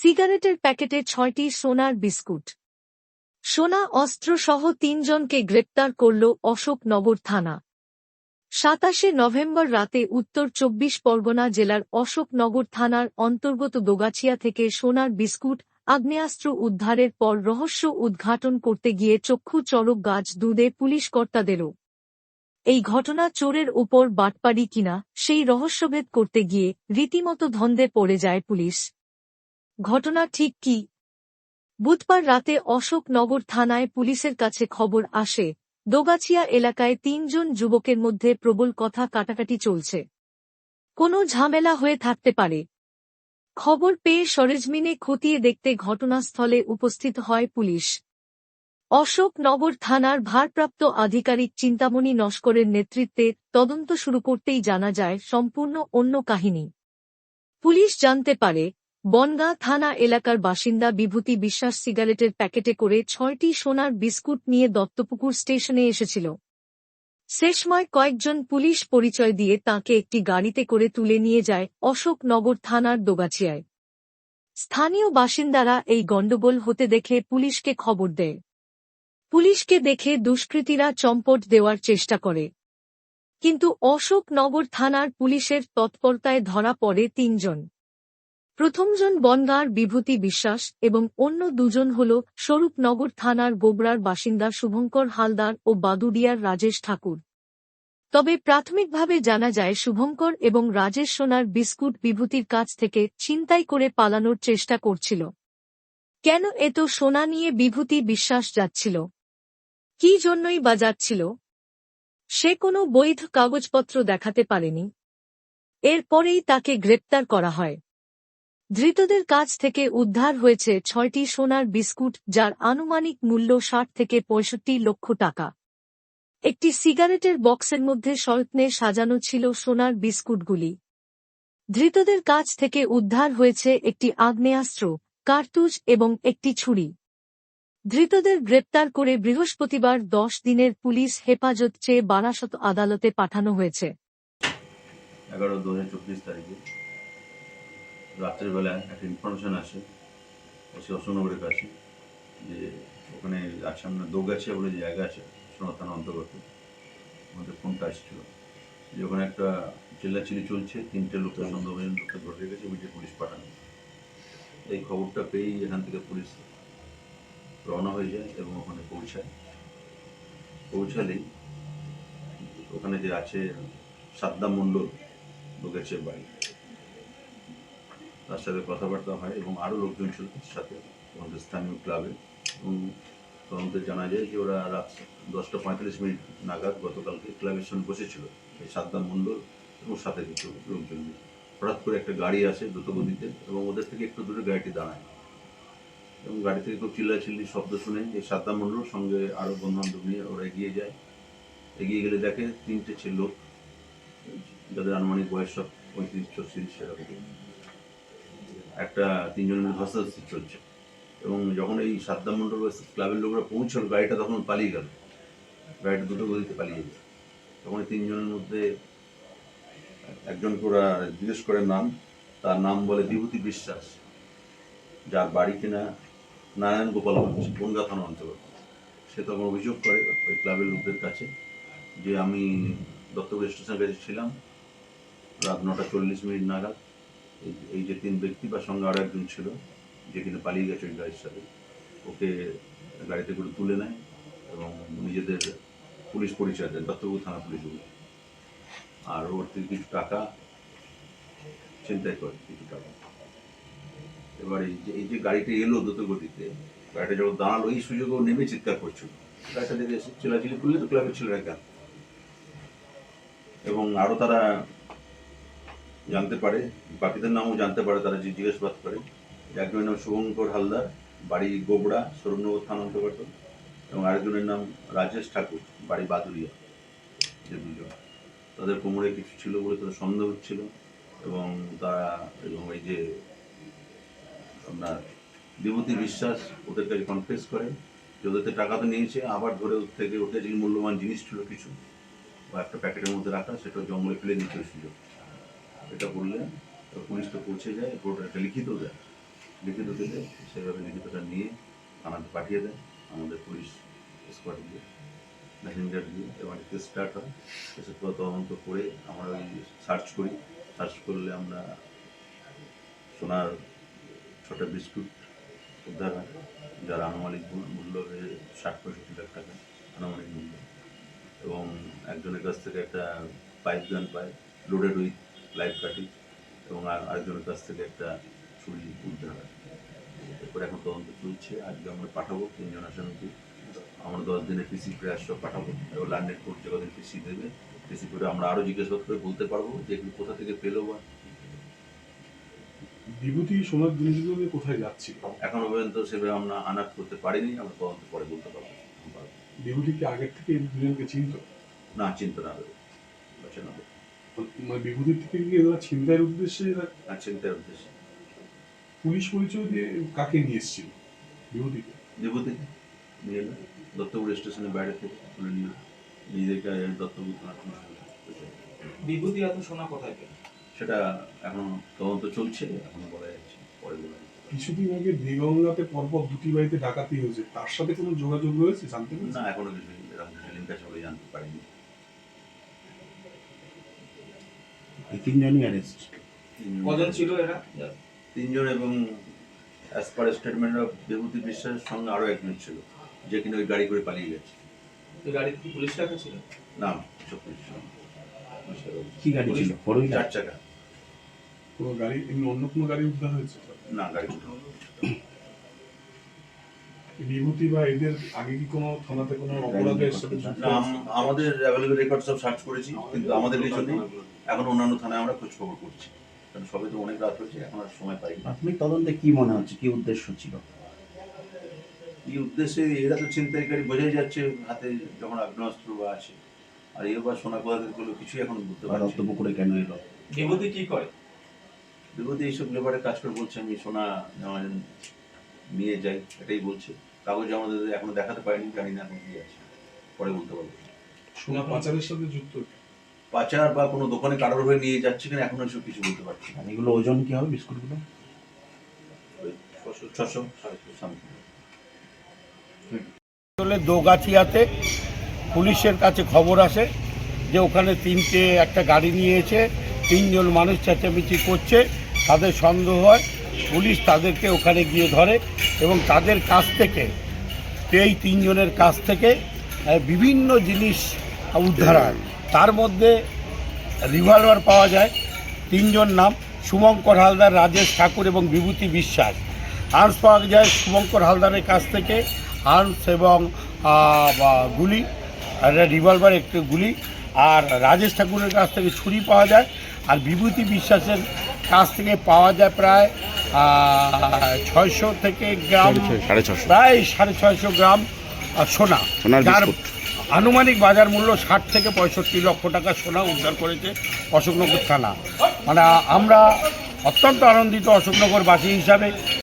সিগারেটের প্যাকেটে ছয়টি সোনার বিস্কুট। সোনা অস্ত্রসহ তিনজনকে গ্রেপ্তার করল অশোকনগর থানা। সাতাশে নভেম্বর রাতে উত্তর চব্বিশ পরগনা জেলার অশোকনগর থানার অন্তর্গত দোগাছিয়া থেকে সোনার বিস্কুট, আগ্নেয়াস্ত্র উদ্ধারের পর রহস্য উদ্ঘাটন করতে গিয়ে চক্ষু চড়ক গাছ দুধে পুলিশ কর্তাদেরও এই ঘটনা চোরের উপর বাটপাড়ি কিনা, সেই রহস্যভেদ করতে গিয়ে রীতিমতো ধন্দে পড়ে যায় পুলিশ। ঘটনা ঠিক কি? বুধবার রাতে অশোকনগর থানায় পুলিশের কাছে খবর আসে, দোগাছিয়া এলাকায় তিনজন যুবকের মধ্যে প্রবল কথা কাটাকাটি চলছে। কোনো ঝামেলা হয়ে থাকতে পারে। খবর পেয়ে সরেজমিনে খতিয়ে দেখতে ঘটনাস্থলে উপস্থিত হয় পুলিশ। অশোকনগর থানার ভারপ্রাপ্ত আধিকারিক চিন্তামণি নস্করের নেতৃত্বে তদন্ত শুরু করতেই জানা যায়, সম্পূর্ণ অন্য কাহিনী। পুলিশ জানতে পারে বনগাঁ থানা এলাকার বাসিন্দা বিভূতি বিশ্বাস সিগারেটের প্যাকেটে করে ছয়টি সোনার বিস্কুট নিয়ে দত্তপুকুর স্টেশনে এসেছিল। শেষময় কয়েকজন পুলিশ পরিচয় দিয়ে তাকে একটি গাড়িতে করে তুলে নিয়ে যায় অশোকনগর থানার দোগাছিয়ায়। স্থানীয় বাসিন্দারা এই গণ্ডগোল হতে দেখে পুলিশকে খবর দেয়। পুলিশকে দেখে দুষ্কৃতীরা চম্পট দেওয়ার চেষ্টা করে। কিন্তু অশোকনগর থানার পুলিশের তৎপরতায় ধরা পড়ে তিনজন। প্রথমজন বনগাঁর বিভূতি বিশ্বাস এবং অন্য দুজন হল স্বরূপনগর থানার গোবরার বাসিন্দা শুভঙ্কর হালদার ও বাদুডিয়ার রাজেশ ঠাকুর। তবে প্রাথমিকভাবে জানা যায় শুভঙ্কর এবং রাজেশ সোনার বিস্কুট বিভূতির কাছ থেকে ছিনতাই করে পালানোর চেষ্টা করছিল। কেন এত সোনা নিয়ে বিভূতি বিশ্বাস যাচ্ছিল? কি জন্যই বা যাচ্ছিল? সে কোনো বৈধ কাগজপত্র দেখাতে পারেনি। এরপরেই তাকে গ্রেপ্তার করা হয়। ধৃতদের কাছ থেকে উদ্ধার হয়েছে ছয়টি সোনার বিস্কুট, যার আনুমানিক মূল্য ষাট থেকে পঁয়ষট্টি লক্ষ টাকা। একটি সিগারেটের বক্সের মধ্যে স্বল্পনে সাজানো ছিল সোনার বিস্কুটগুলি। ধৃতদের কাছ থেকে উদ্ধার হয়েছে একটি আগ্নেয়াস্ত্র, কার্তুজ এবং একটি ছুরি। ধৃতদের গ্রেপ্তার করে বৃহস্পতিবার দশ দিনের পুলিশ হেফাজত চেয়ে বারাসত আদালতে পাঠানো হয়েছে। এগারো দু তারিখে। রাত্রের বেলায় একটা ইনফরমেশান আসে এসে অশোকনগরের কাছে যে ওখানে আছে আমরা দৌগাছিয়া বলে জায়গা আছে সোনা থানা অন্তর্গত আমাদের ফোনটা আসছিল। যে ওখানে একটা চিল্লাচিলি চলছে তিনটে লোকের সন্দেহভাজন লোককে ধরে রেখেছে ওই যে পুলিশ পাঠানো। এই খবরটা পেয়েই এখান থেকে পুলিশ রওনা হয়ে যায় এবং ওখানে পৌঁছায়। পৌঁছালেই ওখানে যে আছে সাদ্দাম মণ্ডল লোকেছে বাড়ি তার সাথে কথাবার্তা হয় এবং আরও লোকজন ছিল তার সাথে আমাদের স্থানীয় ক্লাবে। এবং তদন্তে জানা যায় যে ওরা রাত দশটা পঁয়তাল্লিশ মিনিট নাগাদ গতকালকে ক্লাবের সঙ্গে বসেছিল এই সাদ্দাম মণ্ডল এবং সাথে কিছু লোকজন হঠাৎ করে একটা গাড়ি আসে দ্রুতগতিতে এবং ওদের থেকে একটু দূরে গাড়িটি দাঁড়ায়। এবং গাড়ি থেকে খুব চিল্লাচিল্লি শব্দ শুনে এই সাদ্দাম মণ্ডল সঙ্গে আরও বন্ধু বান্ধব নিয়ে ওরা এগিয়ে যায়। এগিয়ে গেলে দেখে তিনটে ছিল লোক, যাদের আনুমানিক বয়স সব পঁয়ত্রিশ ছত্রিশ সেরকম। একটা তিনজনের ধস্তাধস্তি চলছে। এবং যখন এই সাদ্দাম মণ্ডল ক্লাবের লোকরা পৌঁছল, গাড়িটা তখন পালিয়ে গেল। গাড়িটা দুটো গতিতে পালিয়ে গেল। তখন তিনজনের মধ্যে একজন ওরা জিজ্ঞেস করে নাম। তার নাম বলে বিভূতি বিশ্বাস, যার বাড়ি কিনা নারায়ণ গোপালগঞ্জ বনগা থানা অন্তর্গত। সে তখন অভিযোগ করে ওই ক্লাবের লোকদের কাছে যে আমি দত্তপুর স্টেশনের কাছে ছিলাম রাত নটা চল্লিশ মিনিট নাগাদ। এই- যে তিন ব্যক্তি বা সঙ্গে আরও একজন ছিল, যে কিনা পালিয়ে গেছে ওই গাড়ির সাথে, ওকে গাড়িতে করে তুলে নেয় এবং নিজেদের পুলিশ পরিচয় দেয়, দত্তপুর থানা পুলিশ আর ওর থেকে কিছু টাকা চিন্তাই করে, কিছু টাকা। এবার এই যে এই যে গাড়িটা এলো দ্রুত গতিতে গাড়িটা যখন দাঁড়াল, এই সুযোগে ও নেমে চিৎকার করছিল। গাড়িটা দেখে চিলাচিলি করলে তো ক্লাবের ছেলেরা কেন? এবং আরও তারা জানতে পারে, বাকিদের নামও জানতে পারে, তারা যে জিজ্ঞাসাবাদ করে। একজনের নাম শুভঙ্কর হালদার, বাড়ি গোবড়া সরুনগর থানা অন্তর্গত, এবং আরেকজনের নাম রাজেশ ঠাকুর, বাড়ি বাদুরিয়া, যে দুজন। তাদের কোমরে কিছু ছিল বলে তাদের সন্দেহ হচ্ছিল, এবং তারা, এবং এই যে আপনার বিভূতি বিশ্বাস ওদের কাছে কনফেস করে যে ওদের টাকা তো নিয়েছে, আবার ধরে ওর থেকে ওর কাছে মূল্যবান জিনিস ছিল কিছু, বা একটা প্যাকেটের মধ্যে রাখা, সেটা জঙ্গলে ফেলে দিতে সুযোগ এটা বললে, তো পুলিশ তো পৌঁছে যায় এরপর একটা লিখিত দেয়। লিখিত দিলে সেভাবে লিখিতটা নিয়ে থানাতে পাঠিয়ে দেয়, আমাদের পুলিশ স্কোয়াড দিয়ে মেসেঞ্জার দিয়ে। এবং কেস স্টার্ট হয় পুরো তদন্ত করে আমরা ওই সার্চ করি। সার্চ করলে আমরা সোনার ছোট বিস্কুট উদ্ধার হয়, যার আনুমানিক মূল্য হয়ে ষাট পঁয়ষট্টি লাখ টাকা, আনুমানিক মূল্য। এবং একজনের কাছ থেকে একটা পাইপ গান পায় লোডেড উইথ লাইফ কাটি এবং আর আরেকজনের কাছ থেকে একটা ছুরি উদ্ধার হয়। এরপরে এখন তদন্ত চলছে আজকে আমরা পাঠাবো তিনজন আসামিকে আমরা দশ দিনের পিসি প্রয়াস সব পাঠাবো। এবং লান্ডেড কোর্ট যে কদিন পিসি দেবে পিসি করে আমরা আরও জিজ্ঞাসাবাদ করে বলতে পারব যে এগুলো কোথা থেকে পেল বা বিভূতি সোনার জিনিসগুলো কোথায় যাচ্ছিল? এখনও পর্যন্ত সেভাবে আমরা আনাপ করতে পারিনি আমরা তদন্ত পরে বলতে পারব। বিভূতি কি আগের থেকে দুজনকে চিনত? না চিন্তা না দেবে বাঁচে না মানে বিভূতির থেকে কি এরা ছিনতাইয়ের উদ্দেশ্যে এরা আর চিন্তার উদ্দেশ্যে। পুলিশ পরিচয় দিয়ে কাকে নিয়ে এসেছিল? বিভূতিকে? বিভূতি নিয়ে এলো। দত্তপুর স্টেশনের বাইরে থেকে তুলে নিয়ে এলো। নিজেদেরকে দত্তপুর থানা পুলিশ বিভূতি এত সোনা কোথায় পেল? সেটা এখন তদন্ত চলছে এখনও বলা যাচ্ছে পরে বলা যাচ্ছে কিছুদিন আগে দিগঙ্গাতে পরপর দুটি বাড়িতে ডাকাতি হয়েছে। তার সাথে কোনো যোগাযোগ রয়েছে জানতে না এখনও কিছু এরকম কিছু লিঙ্ক আছে বলে জানতে পারিনি। এই তিনজনই অ্যারেস্ট কজন ছিল এরা? তিনজন এবং as per statement of Bibhuti বিশ্বাসের সঙ্গে আরও একজন ছিল যে কিনা ওই গাড়ি করে পালিয়ে গেছে। গাড়িতে কি পুলিশ রাখা ছিল? নাম সব ছিল। কি গাড়ি ছিল? ফোর চার চাকা। কোনো গাড়ি এমনি অন্য কোনো গাড়ি উদ্ধার হয়েছে? না গাড়ি ছিল বিভূতি বা এদের আগে কি কোনো থানাতে কোনো অপরাধের সাথে আমাদের অ্যাভেলেবল রেকর্ড সব সার্চ করেছি কিন্তু আমাদের কিছু নেই। এখন অন্যান্য থানায় আমরা খোঁজ খবর করছি। কারণ সবে তো অনেক রাত হয়েছে এখন আর সময় পাই না প্রাথমিক তদন্তে কি মনে হচ্ছে? কি উদ্দেশ্য ছিল? এই উদ্দেশ্যে এরা তো ছিনতাইকারী বোঝাই যাচ্ছে হাতে যখন আগ্নেয়াস্ত্র বা আছে। আর এ বা সোনা কোথা থেকে কিছুই এখন বুঝতে পারছি। দত্তপুকুরে কেন এলো? বিভূতি কি করে? বিভূতি এইসব লেবারে কাজ করে বলছে আমি সোনা নিয়ে যাই এটাই বলছে। কাগজ আমাদের এখনও দেখাতে পারিনি জানি না এখন কি আছে। পরে বলতে পারব। সোনা পাচারের সাথে যুক্ত পাচার বা কোনো দোকানে কারোর হয়ে নিয়ে যাচ্ছে কিনা এখনও এসব কিছু বলতে পারছি না। এগুলো ওজন কি হবে বিস্কুটগুলো? ওই ছশো। দোগাছিয়াতে পুলিশের কাছে খবর আসে যে ওখানে তিনটে একটা গাড়ি নিয়েছে তিনজন মানুষ চেঁচামেচি করছে তাদের সন্দেহ হয়। পুলিশ তাদেরকে ওখানে গিয়ে ধরে এবং তাদের কাছ থেকে, এই তিনজনের কাছ থেকে বিভিন্ন জিনিস উদ্ধার হয়। তার মধ্যে রিভলভার পাওয়া যায়, তিনজন নাম, শুভঙ্কর হালদার, রাজেশ ঠাকুর এবং বিভূতি বিশ্বাস। আর্মস পাওয়া যায় শুভঙ্কর হালদারের কাছ থেকে আর্মস এবং গুলি রিভলভার একটি গুলি, আর রাজেশ ঠাকুরের কাছ থেকে ছুরি পাওয়া যায়, আর বিভূতি বিশ্বাসের কাছ থেকে পাওয়া যায় প্রায় ছয়শো থেকে গ্রাম সাড়ে ছশো প্রায় সাড়ে ছয়শো গ্রাম সোনা। যার আনুমানিক বাজার মূল্য ষাট থেকে পঁয়ষট্টি লক্ষ টাকা সোনা উদ্ধার করেছে অশোকনগর থানা। মানে আমরা অত্যন্ত আনন্দিত অশোকনগরবাসী হিসাবে